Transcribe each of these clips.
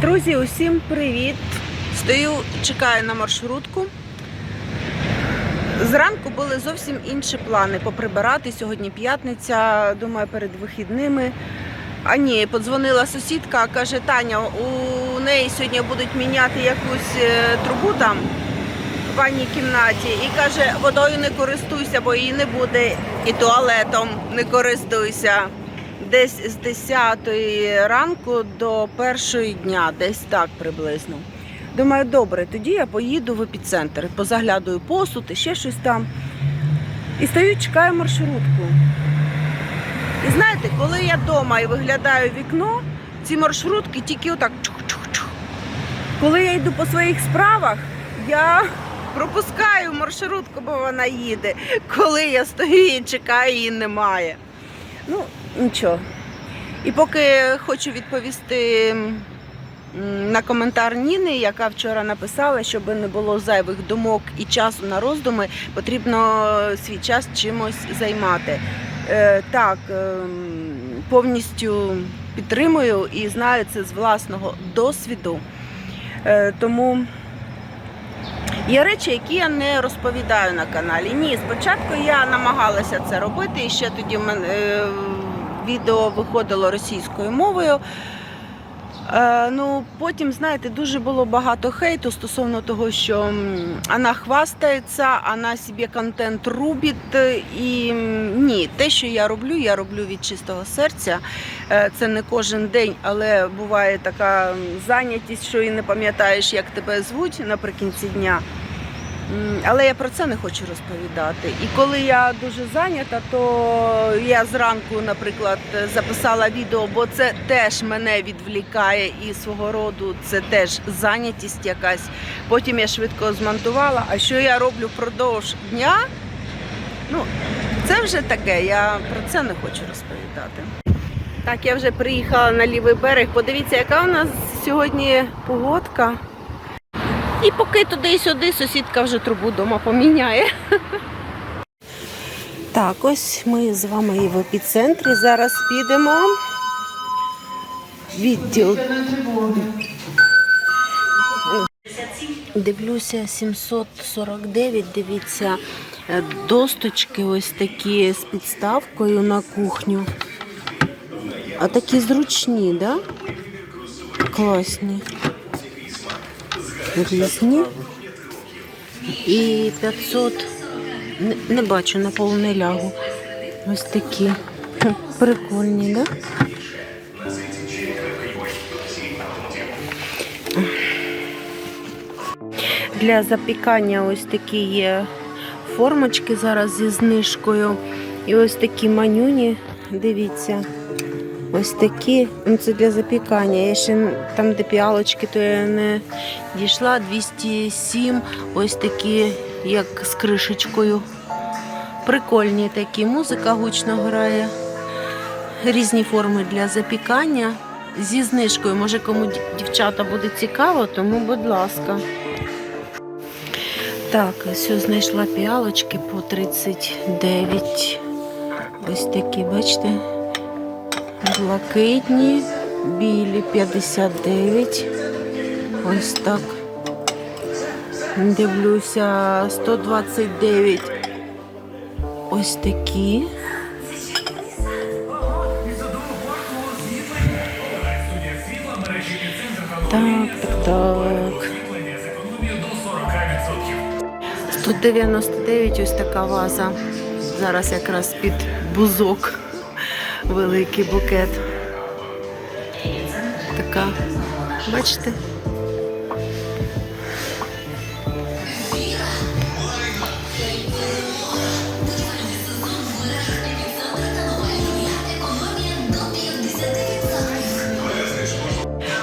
Друзі, усім привіт! Стою, чекаю на маршрутку. Зранку були зовсім інші плани поприбирати. Сьогодні п'ятниця, думаю, перед вихідними. А ні, подзвонила сусідка, каже, Таня, у неї сьогодні будуть міняти якусь е, трубу там в ванній кімнаті. І каже, водою не користуйся, бо її не буде. І туалетом не користуйся. Десь з 10 ранку до першої дня, десь так приблизно. Думаю, добре, тоді я поїду в епіцентр, позаглядую посуд і ще щось там. І стою, чекаю маршрутку. І знаєте, коли я вдома і виглядаю вікно, ці маршрутки тільки отак чух-чух-чух. Коли я йду по своїх справах, я пропускаю маршрутку, бо вона їде. Коли я стою і чекаю, її немає. Ну, нічого. І поки хочу відповісти на коментар Ніни, яка вчора написала, щоб не було зайвих думок і часу на роздуми, потрібно свій час чимось займати. Е, так, ем, повністю підтримую і знаю це з власного досвіду. Е, тому є речі, які я не розповідаю на каналі. Ні, спочатку я намагалася це робити, і ще тоді в мене е, відео виходило російською мовою. Е, ну, потім, знаєте, дуже було багато хейту стосовно того, що вона хвастається, вона собі контент рубить. І ні, те, що я роблю, я роблю від чистого серця. Е, Це не кожен день, але буває така зайнятість, що і не пам'ятаєш, як тебе звуть наприкінці дня. Але я про це не хочу розповідати. І коли я дуже зайнята, то я зранку, наприклад, записала відео, бо це теж мене відвлікає і свого роду це теж зайнятість якась. Потім я швидко змонтувала. А що я роблю впродовж дня? Ну, це вже таке, я про це не хочу розповідати. Так, я вже приїхала на лівий берег. Подивіться, яка у нас сьогодні погодка. І поки туди і сюди сусідка вже трубу вдома поміняє. Так, ось ми з вами і в епіцентрі. Зараз підемо. Відділ. Дивлюся, 749, дивіться, е, досточки ось такі з підставкою на кухню. А такі зручні, да? Класні різні. І 500, не, не бачу, на пол не лягу. Ось такі. Прикольні, да? Для запікання ось такі є формочки зараз зі знижкою. І ось такі манюні, дивіться. Ось такі, ну це для запікання. Я ще там, де піалочки, то я не дійшла. 207, ось такі, як з кришечкою. Прикольні такі. Музика гучно грає. Різні форми для запікання. Зі знижкою. Може, кому дівчата буде цікаво, тому будь ласка. Так, ось знайшла піалочки по 39. Ось такі, бачите? Блакитні, білі 59. Ось так. Дивлюся, 129. Ось такі. Так, так, так. 199 ось така ваза. Зараз якраз під бузок. Великий букет. Така, бачите?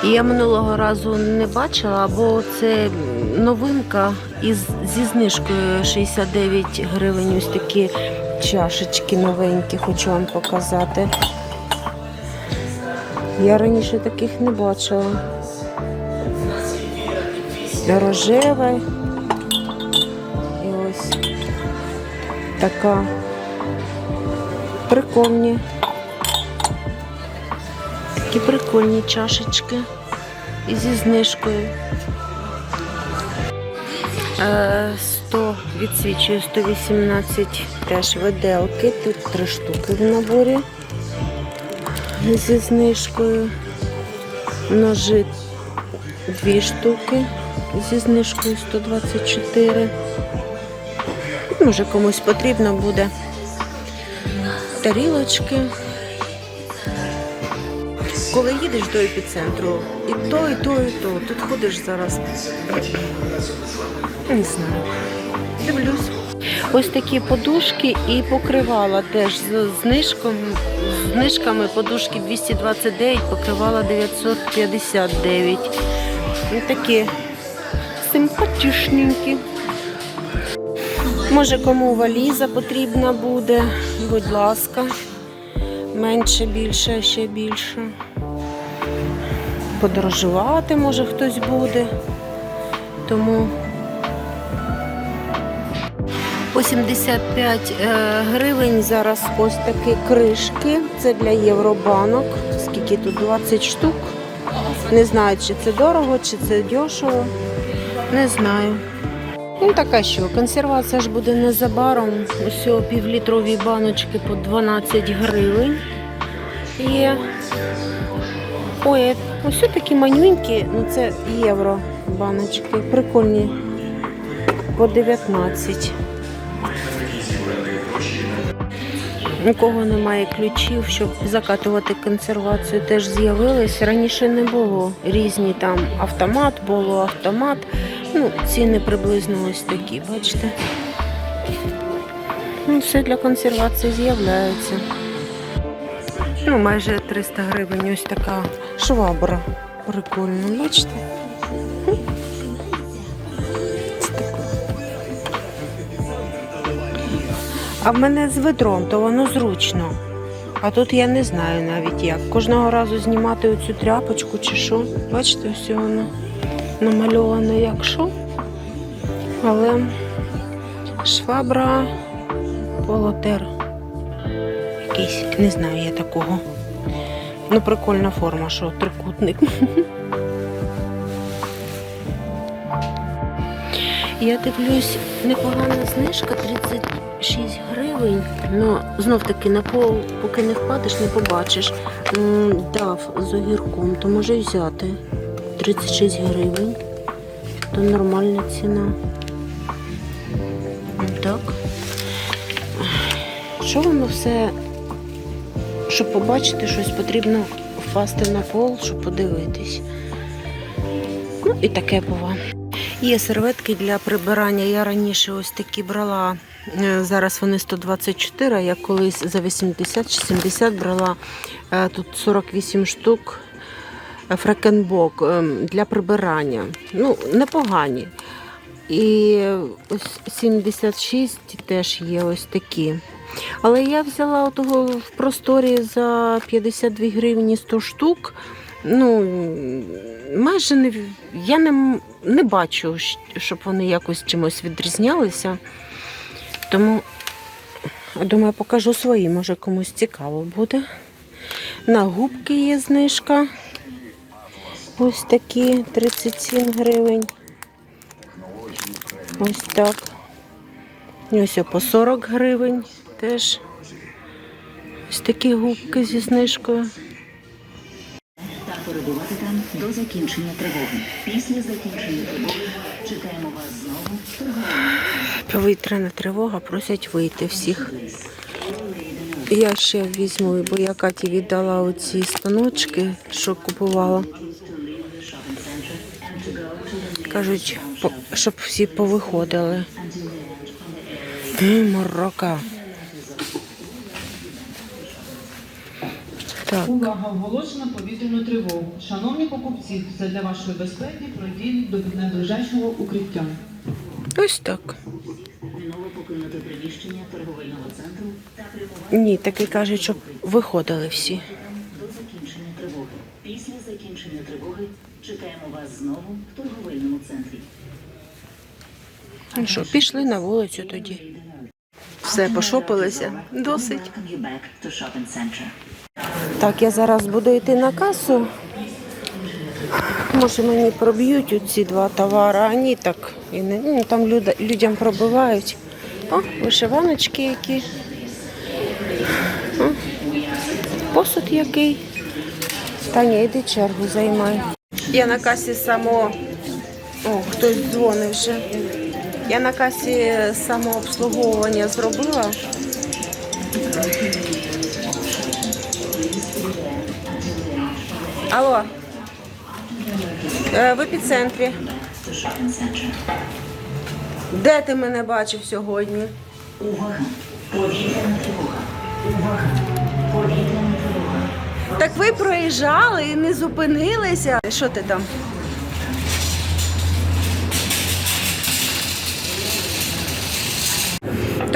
Я минулого разу не бачила, бо це новинка із, зі знижкою 69 гривень. Ось такі чашечки новенькі, хочу вам показати. Я раніше таких не бачила. Рожеве. І ось така. Прикольні. Такі прикольні чашечки. і зі знижкою. Е, 100 відсвічую 118 теж виделки. Тут три штуки в наборі зі знижкою. Ножи дві штуки зі знижкою 124. Може комусь потрібно буде. Тарілочки. Коли їдеш до епіцентру, і то, і то, і то. Тут ходиш зараз. Не знаю. Дивлюсь. Ось такі подушки і покривала теж з знижком, знижками подушки 229, покривала 959. І такі симпатичненькі. Може, кому валіза потрібна буде, будь ласка. Менше, більше, ще більше. Подорожувати може хтось буде. Тому по 75 е, гривень зараз ось такі кришки. Це для євробанок. Скільки тут? 20 штук. Не знаю, чи це дорого, чи це дешево. Не знаю. Ну така що, консервація ж буде незабаром. Усього півлітрові баночки по 12 гривень. Є. Ой, ось такі манюнькі, ну це євро баночки. Прикольні. По 19. Нікого немає ключів, щоб закатувати консервацію, теж з'явились. Раніше не було. Різні там автомат, було автомат. Ну, ціни приблизно ось такі, бачите? Ну, все для консервації з'являється. Ну, майже 300 гривень ось така швабра. Прикольно, бачите? А в мене з ведром, то воно зручно. А тут я не знаю навіть як. Кожного разу знімати оцю тряпочку чи що. Бачите, все воно намальовано як що. Але швабра полотер. Якийсь, не знаю я такого. Ну, прикольна форма, що трикутник. Я дивлюсь, непогана знижка 36 гривень. Ну, знов таки на пол, поки не впадеш, не побачиш. Дав з огірком, то може взяти 36 гривень. То нормальна ціна. Так. Що воно все, щоб побачити щось, потрібно впасти на пол, щоб подивитись. Ну і таке буває. Є серветки для прибирання. Я раніше ось такі брала. Е, Зараз вони 124, а я колись за 80 чи 70 брала. Е, Тут 48 штук е, фрекенбок для прибирання. Ну, непогані. І ось 76 теж є ось такі. Але я взяла того в просторі за 52 гривні 100 штук. Ну, майже не, я не, не бачу, щоб вони якось чимось відрізнялися. Тому, думаю, покажу свої, може комусь цікаво буде. На губки є знижка. Ось такі 37 гривень. Ось так. Ось по 40 гривень теж. Ось такі губки зі знижкою. та перебувати там до закінчення тривоги. Після закінчення тривоги чекаємо вас знову Повітряна тривога, просять вийти всіх. Я ще візьму, бо я Каті віддала оці станочки, що купувала. Кажуть, щоб всі повиходили. Морока. Так, Увага, оголошено повітряну тривогу. Шановні покупці, задля вашої безпеки пройдіть до найближчого укриття. ось так. Минуло покинути приміщення торговельного центру та прямувати Ні, таки кажуть, щоб виходили всі. до закінчення тривоги. Після закінчення тривоги чекаємо вас знову в торговельному центрі. Ну що, пішли на вулицю тоді. Все, пошопилися. Досить. Так, я зараз буду йти на касу. Може мені проб'ють оці два товари, а ні так. І не, ну, там люда, людям пробивають. О, вишиваночки які. О, посуд який. Таня, йди чергу займай. Я на касі само. О, хтось дзвонив вже. Я на касі самообслуговування зробила. Алло. Е, В епіцентрі. Де ти мене бачив сьогодні? Так ви проїжджали і не зупинилися. Що ти там?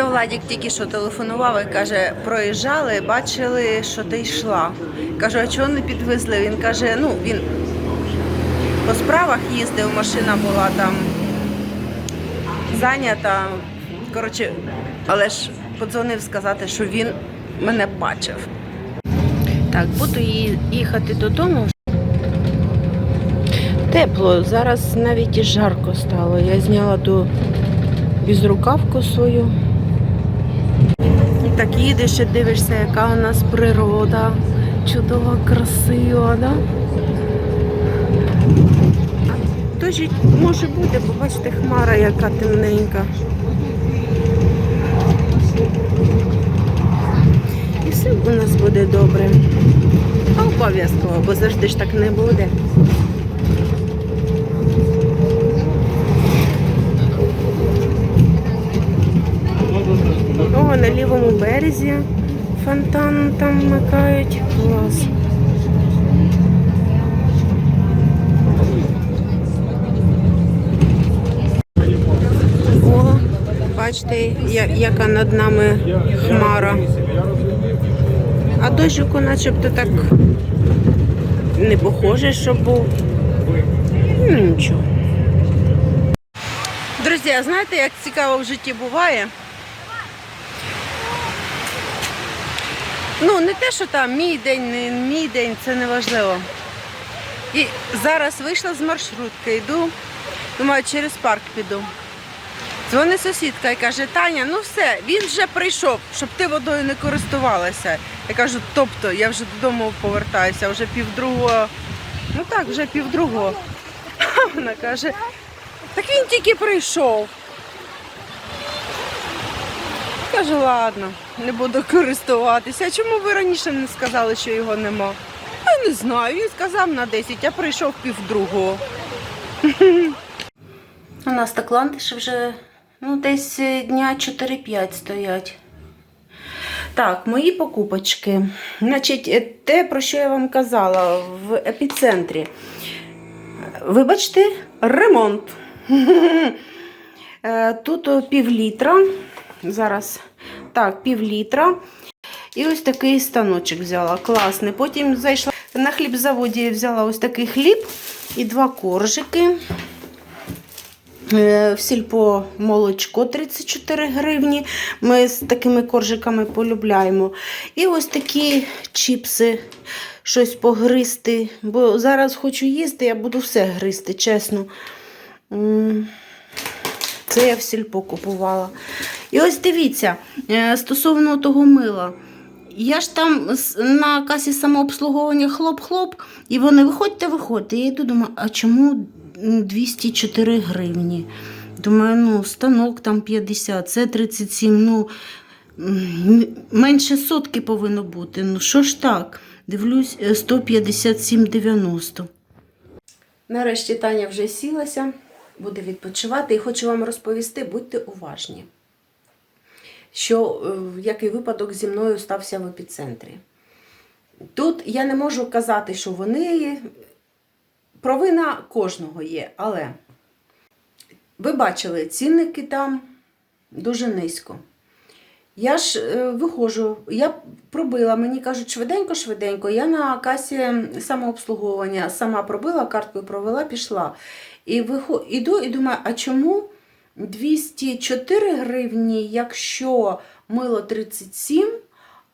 Владік тільки що телефонував і каже, проїжджали, бачили, що ти йшла. Кажу, а чого не підвезли? Він каже, ну він по справах їздив, машина була там зайнята. Коротше, але ж подзвонив сказати, що він мене бачив. Так, буду їхати додому. Тепло, зараз навіть і жарко стало. Я зняла ту безрукавку свою. І так їдеш і дивишся, яка у нас природа. Чудова, красива, да? Тож може бути, побачите, хмара яка темненька. І все у нас буде добре. Обов'язково, бо завжди ж так не буде. О, на лівому березі фонтан там вмикають. Клас. О, бачите, яка над нами хмара. А дощику начебто так не похоже, щоб був. Ну, нічого. Друзі, а знаєте, як цікаво в житті буває? Ну, не те, що там мій день, не мій день, це не важливо. І зараз вийшла з маршрутки, йду, думаю, через парк піду. Дзвонить сусідка і каже, Таня, ну все, він вже прийшов, щоб ти водою не користувалася. Я кажу, тобто, я вже додому повертаюся, вже півдругого. Ну так, вже півдругого. Вона каже, так він тільки прийшов. Кажу, ладно, не буду користуватися. А чому ви раніше не сказали, що його нема? Я не знаю, він сказав на 10, а прийшов півдругого. У нас так ландиші вже ну, десь е, дня 4-5 стоять. Так, мої покупочки. Значить, е, те, про що я вам казала в епіцентрі. Вибачте, ремонт. Е, Тут пів літра. Зараз так, пів літра. І ось такий станочок взяла. Класний. Потім зайшла на хлібзаводі, взяла ось такий хліб і два коржики. Е, В сільпо молочко 34 гривні. Ми з такими коржиками полюбляємо. І ось такі чіпси, щось погризти. Бо зараз хочу їсти, я буду все гризти, чесно. Це я в сільпо купувала. І ось дивіться, е, стосовно того мила. Я ж там на касі самообслуговування хлоп-хлоп, і вони виходьте, виходьте. Я йду, думаю, а чому 204 гривні? Думаю, ну, станок там 50, це 37, ну менше сотки повинно бути. Ну що ж так? Дивлюсь, е, 157,90. Нарешті Таня вже сілася, буде відпочивати і хочу вам розповісти, будьте уважні що е, який випадок зі мною стався в епіцентрі. Тут я не можу казати, що вони провина кожного є, але ви бачили, цінники там дуже низько. Я ж е, виходжу, я пробила, мені кажуть, швиденько-швиденько. Я на касі самообслуговування сама пробила, карткою провела, пішла. І вихо- іду і думаю, а чому 204 гривні, якщо мило 37,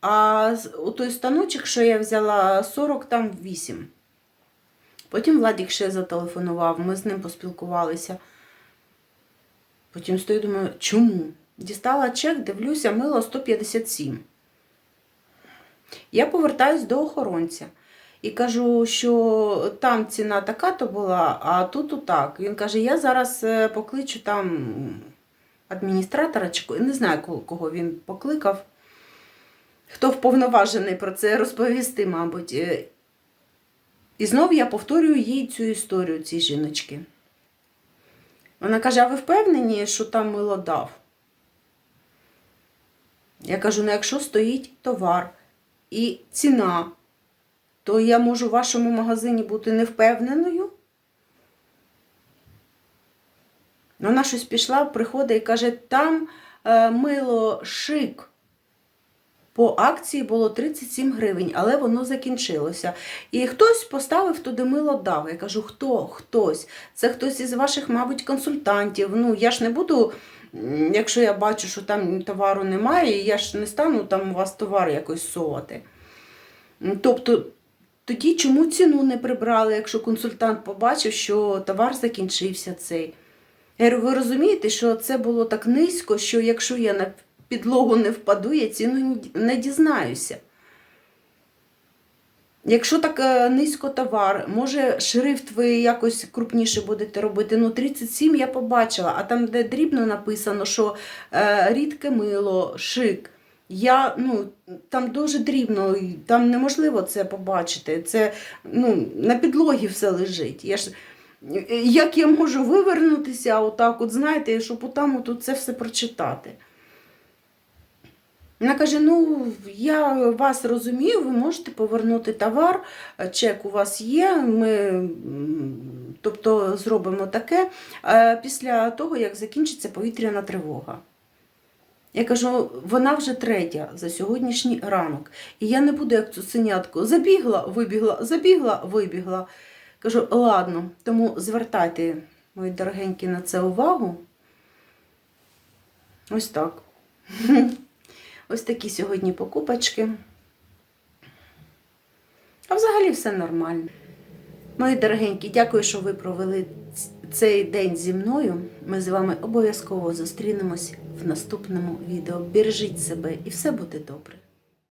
а той станочок, що я взяла, 40 там 8. Потім Владік ще зателефонував, ми з ним поспілкувалися. Потім стою, думаю, чому? Дістала чек, дивлюся, мило 157. Я повертаюсь до охоронця і кажу, що там ціна така то була, а тут отак. Він каже: я зараз е, покличу там адміністратора, чи не знаю, кого- він покликав. Хто вповноважений про це розповісти, мабуть. Е, І знову я повторюю їй цю історію, цій жіночки. Вона каже: а ви впевнені, що там мило дав? Я кажу: ну якщо стоїть товар і ціна, то я можу в вашому магазині бути невпевненою. Вона щось пішла, приходить і каже, там е, мило шик. По акції було 37 гривень, але воно закінчилося. І хтось поставив туди мило дав. Я кажу, хто? Хтось. Це хтось із ваших, мабуть, консультантів. Ну, я ж не буду, якщо я бачу, що там товару немає, я ж не стану там у вас товар якось совати. Тобто, тоді чому ціну не прибрали, якщо консультант побачив, що товар закінчився цей? Я говорю, ви розумієте, що це було так низько, що якщо я на підлогу не впаду, я ціну не дізнаюся. Якщо так е, низько товар, може шрифт ви якось крупніше будете робити. Ну, 37 я побачила, а там, де дрібно написано, що е, рідке мило, шик. Я, ну, там дуже дрібно, там неможливо це побачити. Це ну, на підлогі все лежить. Я ж, як я можу вивернутися, отак, от, знаєте, щоб отам от це все прочитати. Вона каже: ну, я вас розумію, ви можете повернути товар, чек у вас є, ми тобто, зробимо таке е, після того, як закінчиться повітряна тривога. Я кажу, вона вже третя за сьогоднішній ранок. І я не буду як цю синятку. Забігла, вибігла, забігла, вибігла. Кажу, ладно, тому звертайте, мої дорогенькі, на це увагу. Ось так. Ось такі сьогодні покупочки. А взагалі все нормально. Мої дорогенькі, дякую, що ви провели цей день зі мною. Ми з вами обов'язково зустрінемось в наступному відео. Бережіть себе і все буде добре.